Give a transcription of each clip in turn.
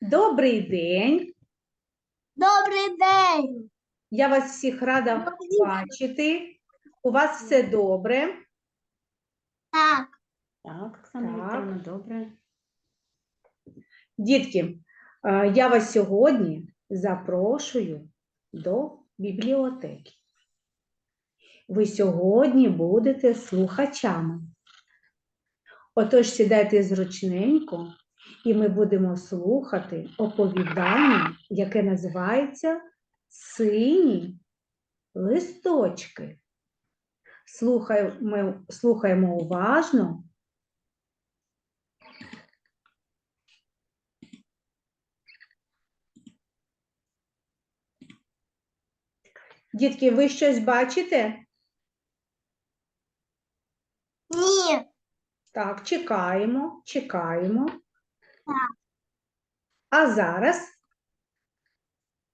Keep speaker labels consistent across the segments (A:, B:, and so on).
A: Добрий день.
B: Добрий день.
A: Я вас всіх рада
B: день.
A: бачити. У вас все добре.
B: Так,
C: Так, Оксана
A: Так.
C: Вікторівна, добре.
A: Дітки, е, я вас сьогодні запрошую до бібліотеки. Ви сьогодні будете слухачами. Отож, сідайте зручненько, і ми будемо слухати оповідання, яке називається Сині листочки. Слухаємо, слухаємо уважно Дітки, ви щось бачите?
B: ні,
A: Так, чекаємо, чекаємо.
B: Так.
A: А зараз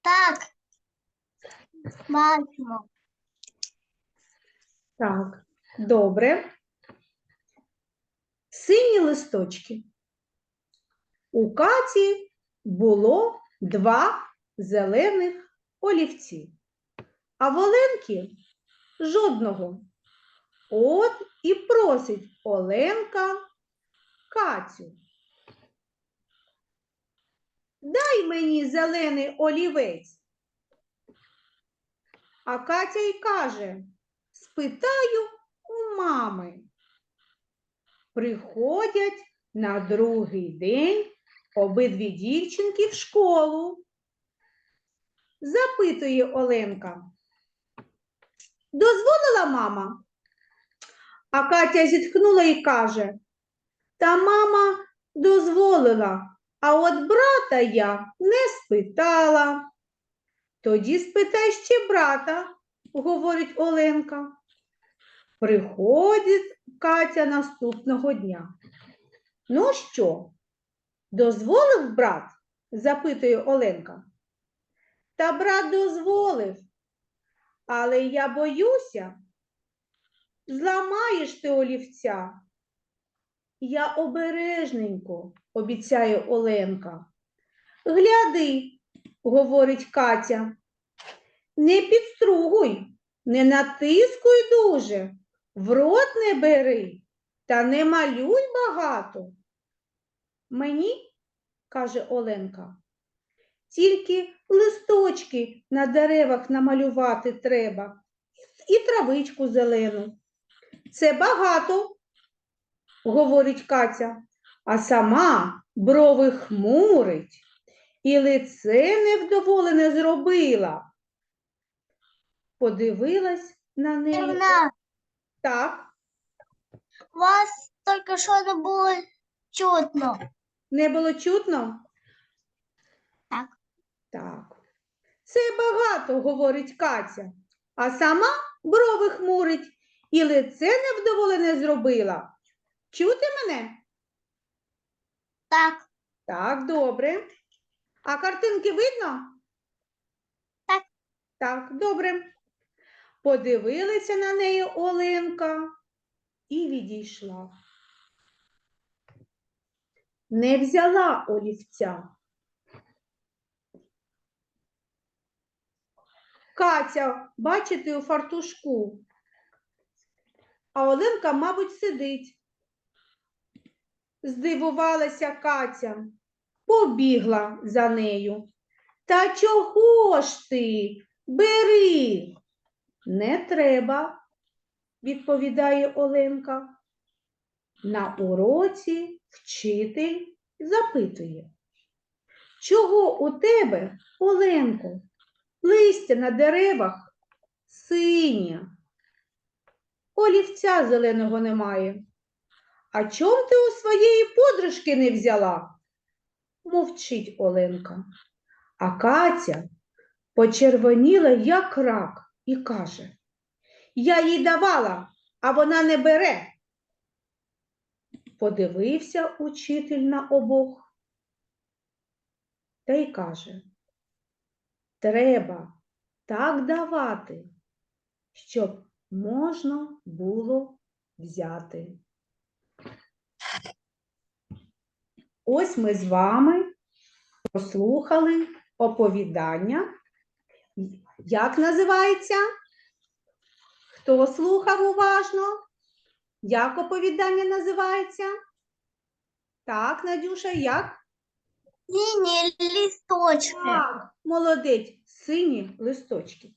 B: так. Бачимо.
A: так, добре. Сині листочки. У Каті було два зелених олівці, а в Оленки жодного. От і просить Оленка Катю. Дай мені зелений олівець. А Катя й каже: спитаю у мами. Приходять на другий день обидві дівчинки в школу. Запитує Оленка. Дозволила мама? А Катя зітхнула і каже: Та мама дозволила, а от брата я не спитала. Тоді спитай ще брата, говорить Оленка. Приходить Катя наступного дня. Ну що, дозволив брат? запитує Оленка. Та брат дозволив, але я боюся, зламаєш ти олівця. Я обережненько, обіцяє Оленка. Гляди, говорить Катя. Не підстругуй, не натискуй дуже, в рот не бери та не малюй багато. Мені, каже Оленка, тільки листочки на деревах намалювати треба і травичку зелену. Це багато, говорить Катя, а сама брови хмурить і лице невдоволене зробила. Подивилась на неї. Так,
B: вас тільки що не було чутно.
A: не було чутно?
B: Так.
A: Так. Це багато, говорить Катя, а сама брови хмурить і лице невдоволене зробила. Чути мене?
B: Так,
A: Так, добре. А картинки видно?
B: Так.
A: Так, добре. Подивилася на неї Оленка і відійшла. Не взяла олівця. Катя, бачите, у фартушку. А Оленка, мабуть, сидить. Здивувалася Катя, побігла за нею. Та чого ж ти? Бери. Не треба, відповідає Оленка. На уроці вчитель запитує. Чого у тебе, Оленко, листя на деревах синє? Олівця зеленого немає. А чом ти у своєї подружки не взяла? Мовчить Оленка. А Катя почервоніла, як рак, і каже: Я їй давала, а вона не бере. Подивився учитель на обох та й каже: Треба так давати, щоб можна було взяти. Ось ми з вами прослухали оповідання. Як називається? Хто слухав уважно? Як оповідання називається? Так, Надюша, як?
B: Синие листочки.
A: Так, молодець, сині листочки.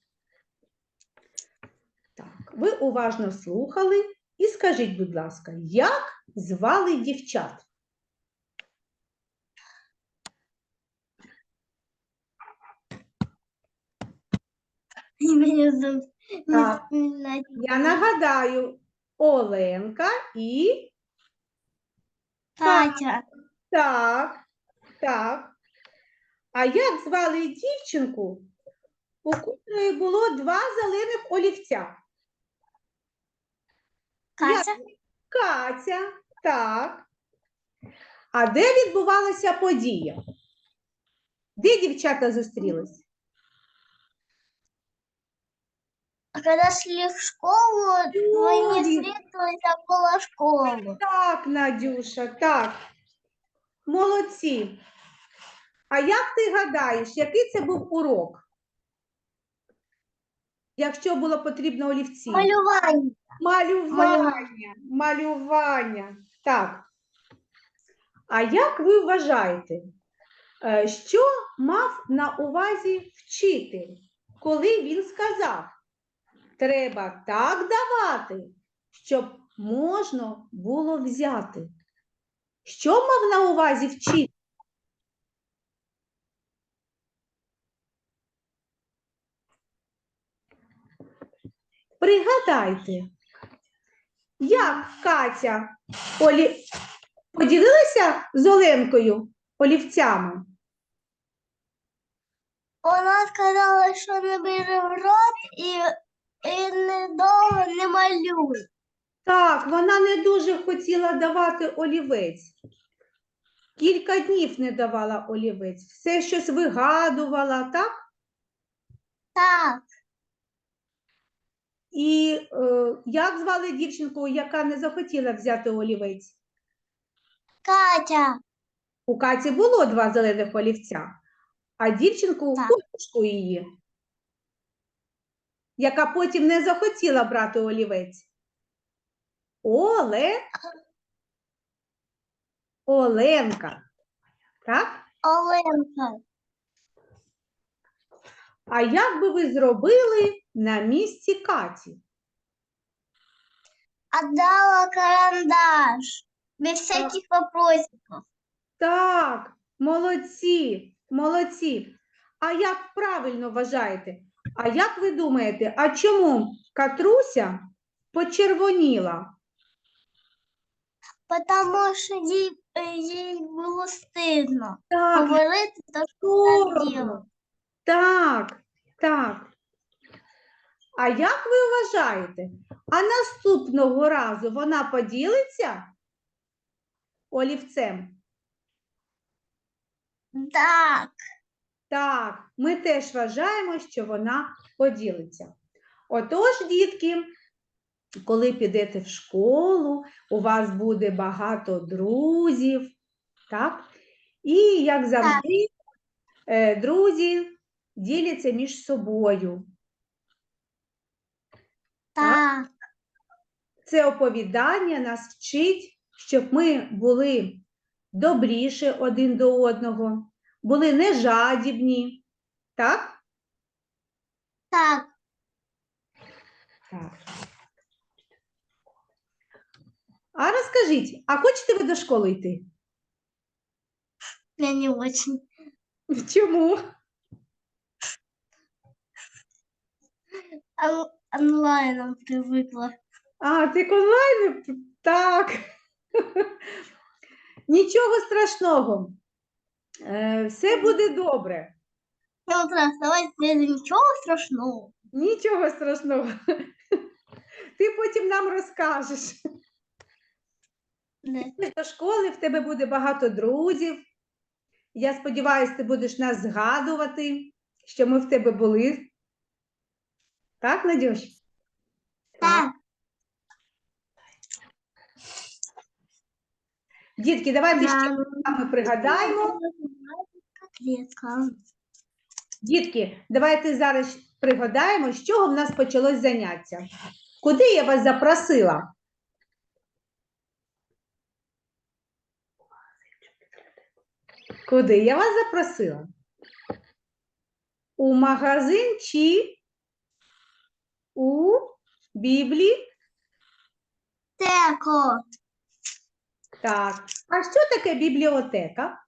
A: Так, ви уважно слухали і скажіть, будь ласка, як звали дівчат?
B: И меня зовут не
A: Так. Я нагадаю, Оленка і
B: Катя.
A: так, так. А як звали дівчинку, у котрої було два зелених олівця?
B: Катя.
A: Катя, так. А де відбувалася подія? Де дівчата зустрілись?
B: А Когда шли в школу, двойне
A: Ой.
B: встретились около школы.
A: Так, Надюша, так. Молодці. А як ти гадаєш, який це був урок? Якщо було потрібно олівці?
B: Малювання.
A: Малювання, малювання. Так. А як ви вважаєте, е, що мав на увазі вчитель, коли він сказав, треба так давати, щоб можна було взяти? Що мав на увазі вчитель? Пригадайте, як Катя Олі... поділилася з Оленкою олівцями?
B: Вона сказала, що не бери в рот і, і недовго не малюй.
A: Так, вона не дуже хотіла давати олівець. Кілька днів не давала олівець, все щось вигадувала, так?
B: Так,
A: І е, як звали дівчинку, яка не захотіла взяти олівець?
B: Катя.
A: У Каті було два зелених олівця, а дівчинку
B: Так.
A: подружку її, яка потім не захотіла брати олівець. Оле... Оленка. Так?
B: Оленка.
A: А як би ви зробили на місці Каті?
B: Отдала карандаш. Без всяких вопросиков.
A: Так, молодці, молодці. А як правильно вважаєте? А як ви думаєте, а чому Катруся почервоніла?
B: Потому що їй, е, їй було стидно
A: Так,
B: говорити те, що вона
A: соромно.
B: зробила.
A: Так, так. А як ви вважаєте? А наступного разу вона поділиться олівцем?
B: Так,
A: Так, ми теж вважаємо, що вона поділиться. Отож, дітки, коли підете в школу, у вас буде багато друзів, так? І, як завжди, е, друзі діляться між собою.
B: так,
A: Це оповідання нас вчить, щоб ми були добріше один до одного, були не жадібні, так?
B: так.
A: Так. А розкажіть, а хочете ви до школи йти?
B: Я не очень.
A: Чому?
B: Он- онлайном привыкла.
A: А, ти к онлайну? Так. Нічого страшного. Е, Все буде добре.
B: Я вот раз, давай ничего страшного.
A: Нічого страшного. Ти потім нам розкажеш. Йдеш до школи, в тебе буде багато друзів. Я сподіваюся, ти будеш нас згадувати, що ми в тебе були. Так, Надюш?
B: Так.
A: Дітки, давайте ще
B: Да.
A: ми пригадаємо.
B: клітка.
A: Дітки, давайте зараз пригадаємо, з чого в нас почалось заняття. Куди я вас запросила? Куди я вас запросила? У магазин чи у біблі? Так. А що таке бібліотека?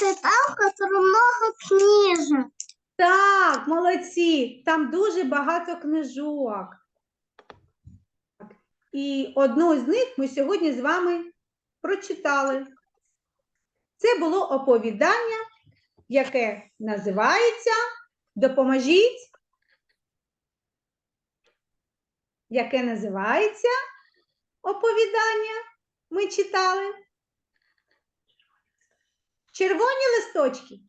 B: Де много книжок.
A: Так, молодці, там дуже багато книжок. І одну з них ми сьогодні з вами прочитали. Це було оповідання, яке називається Допоможіть. Яке називається оповідання? Ми читали. Червоні листочки?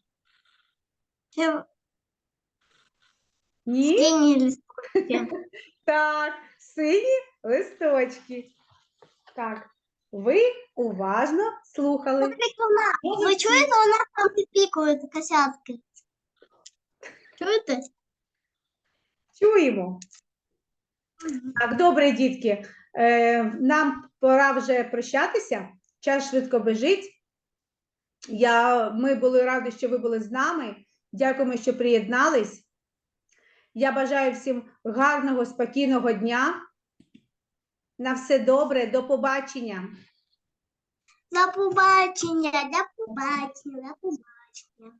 B: Це
A: Ні.
B: сині листки.
A: Так, сині листочки. Так, ви уважно слухали.
B: Ви чуєте, у нас там піпікують косятки? Чуєте?
A: Чуємо. Так, добре, дітки. Е, нам пора вже прощатися. Час швидко біжить. Я, ми були раді, що ви були з нами. Дякуємо, що приєднались. Я бажаю всім гарного, спокійного дня. На все добре, до побачення.
B: До побачення, до побачення, до побачення.